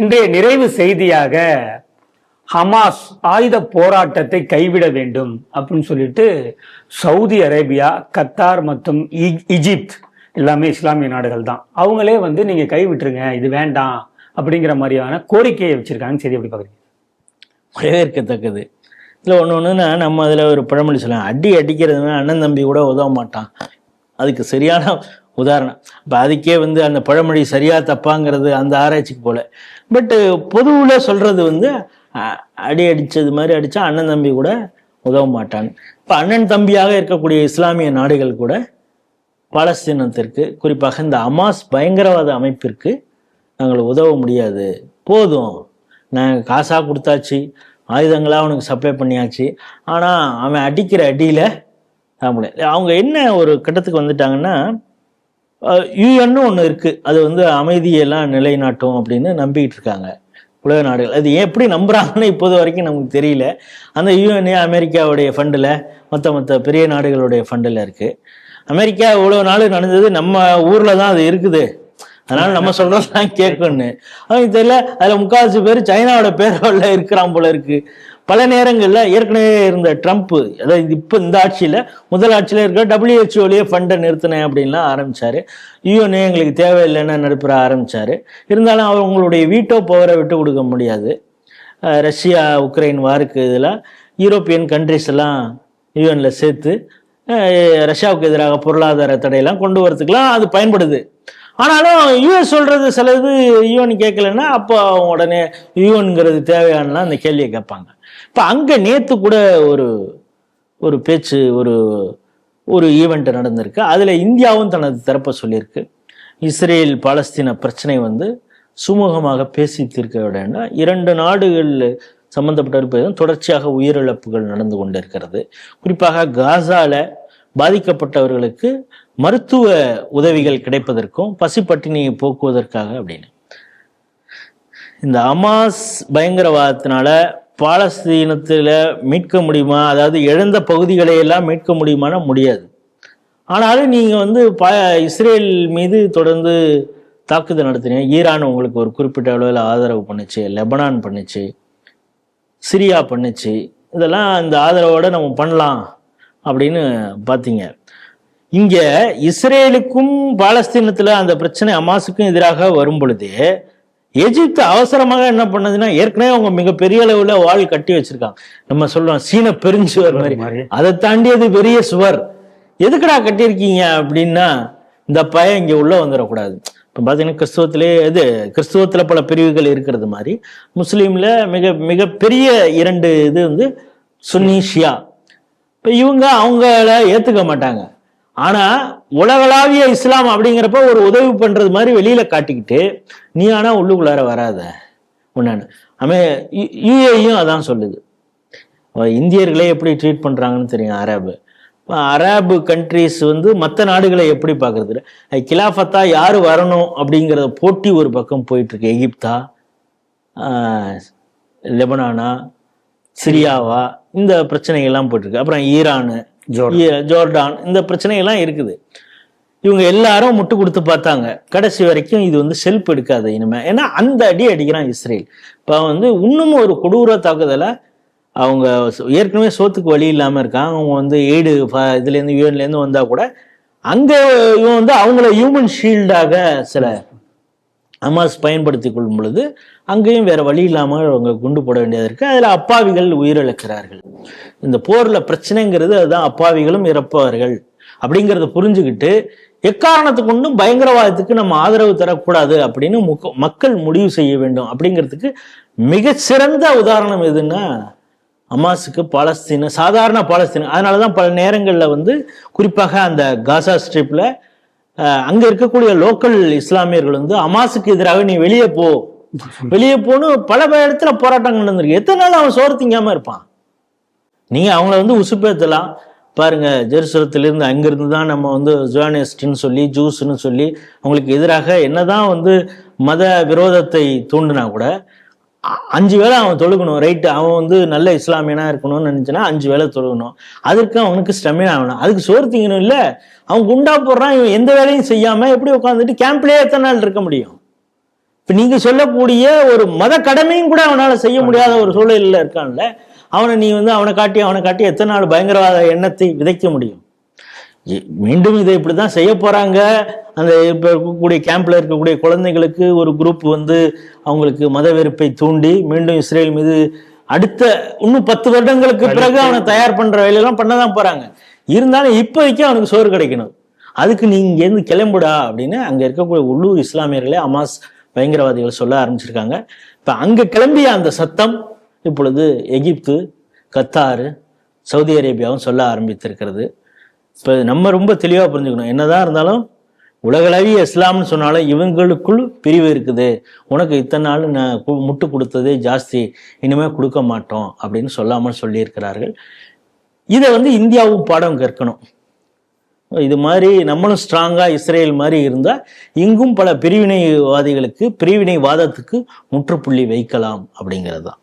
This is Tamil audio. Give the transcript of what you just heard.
இன்றைய நிறைவு செய்தியாக ஹமாஸ் ஆயுத போராட்டத்தை கைவிட வேண்டும் அப்படின்னு சொல்லிட்டு சவுதி அரேபியா கத்தார் மற்றும் இஜிப்த் எல்லாமே இஸ்லாமிய நாடுகள் தான். அவங்களே வந்து நீங்க கைவிட்டுருங்க இது வேண்டாம் அப்படிங்கிற மாதிரியான கோரிக்கையை வச்சிருக்காங்க சரி எப்படி பாக்குறீங்க வரவேற்கத்தக்கது இதில் ஒன்று ஒன்றுன்னா நம்ம அதில் ஒரு பழமொழி சொல்லலாம். அடி அடிக்கிறதுனா அண்ணன் தம்பி கூட உதவ மாட்டான். அதுக்கு சரியான உதாரணம் இப்போ அதுக்கே வந்து அந்த பழமொழி சரியா தப்பாங்கிறது அந்த ஆராய்ச்சிக்கு போல. பட்டு பொதுவில் சொல்கிறது வந்து அ- அடி அடித்தது மாதிரி அடித்தா அண்ணன் தம்பி கூட உதவ மாட்டான். இப்போ அண்ணன் தம்பியாக இருக்கக்கூடிய இஸ்லாமிய நாடுகள் கூட பாலஸ்தீனத்திற்கு குறிப்பாக இந்த அமாஸ் பயங்கரவாத அமைப்பிற்கு நாங்கள் உதவ முடியாது. போதும். நாங்கள் காசாக கொடுத்தாச்சு ஆயுதங்களாக அவனுக்கு சப்ளை பண்ணியாச்சு. ஆனால் அவன் அடிக்கிற அடியில் அவங்க என்ன ஒரு கட்டத்துக்கு வந்துட்டாங்கன்னா யூஎன்னு ஒன்று இருக்குது அது வந்து அமைதியெல்லாம் நிலைநாட்டும் அப்படின்னு நம்பிக்கிட்டு இருக்காங்க உலக நாடுகள். அது ஏன் எப்படி நம்புகிறாங்கன்னு இப்போது வரைக்கும் நமக்கு தெரியல. அந்த யூஎன்ஏ அமெரிக்காவுடைய ஃபண்டில் மற்ற மற்ற பெரிய நாடுகளுடைய ஃபண்டில் இருக்குது அமெரிக்கா இவ்வளோ நாள் நடந்தது நம்ம ஊரில் தான் அது இருக்குது. அதனால நம்ம சொல்றதெல்லாம் கேட்கணும்னு. அவனுக்கு தெரியல அதில் முக்கால்வாசி பேர் சைனாவோட பேரவில் இருக்கிறான் போல இருக்குது பல நேரங்களில் ஏற்கனவே இருந்த ட்ரம்ப் அதாவது இப்போ இந்த ஆட்சியில் முதல் ஆட்சியில் இருக்கிற டபிள்யூஹெச்ஓலேயே ஃபண்டை நிறுத்தினேன் அப்படின்லாம் ஆரம்பித்தார் யூஎன்ஏ எங்களுக்கு தேவையில்லைன்னு நடுப்புற ஆரம்பித்தார் இருந்தாலும் அவங்களுடைய வீட்டோ பவரை விட்டு கொடுக்க முடியாது. ரஷ்யா உக்ரைன் வாருக்கு இதில் யூரோப்பியன் கண்ட்ரிஸ் எல்லாம் யூஎனில் சேர்த்து ரஷ்யாவுக்கு எதிராக பொருளாதார தடையெல்லாம் கொண்டு வரத்துக்கெலாம் அது பயன்படுது. ஆனாலும் யூஎஸ் சொல்கிறது சில இது யூஎன் கேட்கலன்னா அப்போ உடனே யூஎன்கிறது தேவையானலாம் அந்த கேள்வியை கேட்பாங்க. இப்போ அங்கே நேற்று கூட ஒரு ஒரு பேச்சு ஒரு ஒரு ஈவெண்ட் நடந்திருக்கு. அதில் இந்தியாவும் தனது தரப்பை சொல்லியிருக்கு. இஸ்ரேல் பாலஸ்தீன பிரச்சனை வந்து சுமூகமாக பேசி தீர்க்க வேண்டாம் இரண்டு நாடுகள் சம்பந்தப்பட்டிருப்பதும் தொடர்ச்சியாக உயிரிழப்புகள் நடந்து கொண்டிருக்கிறது. குறிப்பாக காசாவில் பாதிக்கப்பட்டவர்களுக்கு மருத்துவ உதவிகள் கிடைப்பதற்கும் பசிப்பட்டினியை போக்குவதற்காக அப்படின்னு. இந்த அமாஸ் பயங்கரவாதத்தினால பாலஸ்தீனத்தில் மீட்க முடியுமா? அதாவது இழந்த பகுதிகளை எல்லாம் மீட்க முடியுமானா முடியாது. ஆனாலும் நீங்கள் வந்து ப இஸ்ரேல் மீது தொடர்ந்து தாக்குதல் நடத்தினீங்க. ஈரான் உங்களுக்கு ஒரு குறிப்பிட்ட அளவில் ஆதரவு பண்ணுச்சு லெபனான் பண்ணுச்சு சிரியா பண்ணுச்சு. இதெல்லாம் இந்த ஆதரவோடு நம்ம பண்ணலாம் அப்படின்னு பார்த்தீங்க இங்கே இஸ்ரேலுக்கும் பாலஸ்தீனத்தில் அந்த பிரச்சனை அமாஸுக்கும் எதிராக வரும் பொழுது எகிப்து அவசரமாக என்ன பண்ணதுன்னா ஏற்கனவே அவங்க மிகப்பெரிய அளவுல வாள் கட்டி வச்சிருக்காங்க. நம்ம சொல்றோம் சீன பெருஞ்சுவர் மாதிரி. அதை தாண்டி அது பெரிய சுவர். எதுக்குடா கட்டியிருக்கீங்க அப்படின்னா இந்த பயம் இங்க உள்ள வந்துடக்கூடாது இப்போ பார்த்தீங்கன்னா கிறிஸ்துவத்திலே இது கிறிஸ்துவத்தில் பல பிரிவுகள் இருக்கிறது மாதிரி. முஸ்லீம்ல மிக மிகப்பெரிய இரண்டு இது வந்து சுன்னி ஷியா. இப்போ இவங்க அவங்கள ஏத்துக்க மாட்டாங்க. ஆனா உலகளாவிய இஸ்லாம் அப்படிங்கிறப்ப ஒரு உதவி பண்றது மாதிரி வெளியில காட்டிக்கிட்டு நீ ஆனா உள்ளுக்குள்ளார வராத ஒன்னு அமே யுஏயும் அதான் சொல்லுது. இந்தியர்களே எப்படி ட்ரீட் பண்றாங்கன்னு தெரியும் அரபு. அரபு கண்ட்ரிஸ் வந்து மற்ற நாடுகளை எப்படி பார்க்கறது கிலாஃபத்தா யார் வரணும் அப்படிங்கிறத போட்டி ஒரு பக்கம் போயிட்டு இருக்கு எகிப்தா லெபனானா சிரியாவா இந்த பிரச்சனைகள்லாம் போயிட்டு இருக்கு அப்புறம் ஈரானு ஜோர்டான். ஜோர்டான். இந்த பிரச்சனையெல்லாம் இருக்குது. இவங்க எல்லாரும் முட்டு கொடுத்து பார்த்தாங்க. கடைசி வரைக்கும் இது வந்து செல்ஃப் எடுக்காது இனிமே. ஏன்னா அந்த அடி அடிக்கிறான் இஸ்ரேல். இப்போ வந்து இன்னும் ஒரு கொடூர தாக்குதலை அவங்க ஏற்கனவே சோத்துக்கு வழி இல்லாமல் இருக்காங்க அவங்க வந்து எய்டு இதுலேருந்து யூஎன்லேருந்து வந்தால் கூட அங்கே இவன் வந்து அவங்கள ஹியூமன் ஷீல்டாக சில அமாஸ் பயன்படுத்தி கொள்ளும் பொழுது அங்கேயும் வேற வழி இல்லாமல் அவங்க குண்டு போட வேண்டியது இருக்கு. அதில் அப்பாவிகள் உயிரிழக்கிறார்கள். இந்த போர்ல பிரச்சனைங்கிறது அதுதான். அப்பாவிகளும் இறப்பவர்கள் அப்படிங்கிறத புரிஞ்சுக்கிட்டு எக்காரணத்து கொண்டும் பயங்கரவாதத்துக்கு நம்ம ஆதரவு தரக்கூடாது அப்படின்னு முக்க- மக்கள் முடிவு செய்ய வேண்டும் அப்படிங்கிறதுக்கு மிகச்சிறந்த உதாரணம் எதுன்னா அமாஸுக்கு பாலஸ்தீன சாதாரண பாலஸ்தீன. அதனால தான் பல நேரங்களில் வந்து குறிப்பாக அந்த காசா ஸ்ட்ரிப்பில் அங்க இருக்கக்கூடிய லோக்கல் இஸ்லாமியர்கள் வந்து அமாசுக்கு எதிராக நீ வெளியே போ. வெளியே போன்னு பல இடத்துல போராட்டங்கள் நடந்திருக்கு. எத்தனை நாள் அவன் சோறு திங்காம இருப்பான்? நீங்க அவங்கள வந்து உசுப்பேத்தலாம். பாருங்க ஜெருசலத்திலிருந்து அங்கிருந்து தான் நம்ம வந்து ஜுவானிஸ்ட்னு சொல்லி ஜூஸ்ன்னு சொல்லி அவங்களுக்கு எதிராக என்னதான் வந்து மத விரோதத்தை தூண்டினா கூட அஞ்சு வேளை அவன் தொழுகணும் ரைட்டு அவன் வந்து நல்ல இஸ்லாமியனா இருக்கணும்னு நினைச்சுன்னா அஞ்சு வேளை தொழுகணும். அதுக்கு அவனுக்கு ஸ்டெமினா ஆகணும் அதுக்கு சோறு திங்கணும் இல்லை அவன் குண்டா போடுறான் இவன் எந்த வேலையும் செய்யாம எப்படி உட்காந்துட்டு கேம்ப்லயே எத்தனை நாள் இருக்க முடியும்? இப்போ நீங்க சொல்லக்கூடிய ஒரு மத கடமையும் கூட அவனால செய்ய முடியாத ஒரு சூழலில் இருக்கான்ல அவனை நீ வந்து அவனை காட்டி அவனை காட்டி எத்தனை நாள் பயங்கரவாத எண்ணத்தை விதைக்க முடியும்? மீண்டும் இதை இப்படிதான் செய்ய போறாங்க. அந்த இப்ப இருக்கக்கூடிய கேம்ப்ல இருக்கக்கூடிய குழந்தைகளுக்கு ஒரு குரூப் வந்து அவங்களுக்கு மத வெறுப்பை தூண்டி மீண்டும் இஸ்ரேல் மீது அடுத்த இன்னும் பத்து வருடங்களுக்கு பிறகு அவனை தயார் பண்ற வேலையெல்லாம் பண்ணதான் போறாங்க. இருந்தாலும் இப்போதைக்கு அவனுக்கு சோறு கிடைக்கணும். அதுக்கு நீ இங்கேருந்து கிளம்புடா அப்படின்னு அங்க இருக்கக்கூடிய உள்ளூர் இஸ்லாமியர்களே அமாஸ் பயங்கரவாதிகள் சொல்ல ஆரம்பிச்சிருக்காங்க. இப்ப அங்க கிளம்பிய அந்த சத்தம் இப்பொழுது எகிப்து கத்தாரு சவுதி அரேபியாவும் சொல்ல ஆரம்பித்திருக்கிறது. இப்போ நம்ம ரொம்ப தெளிவாக புரிஞ்சுக்கணும். என்னதான் இருந்தாலும் உலகளவிய இஸ்லாம்னு சொன்னாலும் இவங்களுக்குள் பிரிவு இருக்குது. உனக்கு இத்தனை நாள் நான் முட்டு கொடுத்ததே ஜாஸ்தி. இனிமேல் கொடுக்க மாட்டோம் அப்படின்னு சொல்லாமல் சொல்லியிருக்கிறார்கள். இதை வந்து இந்தியாவும் பாடம் கற்கணும். இது மாதிரி நம்மளும் ஸ்ட்ராங்காக இஸ்ரேல் மாதிரி இருந்தால் இங்கும் பல பிரிவினைவாதிகளுக்கு பிரிவினைவாதத்துக்கு முற்றுப்புள்ளி வைக்கலாம் அப்படிங்கிறது தான்.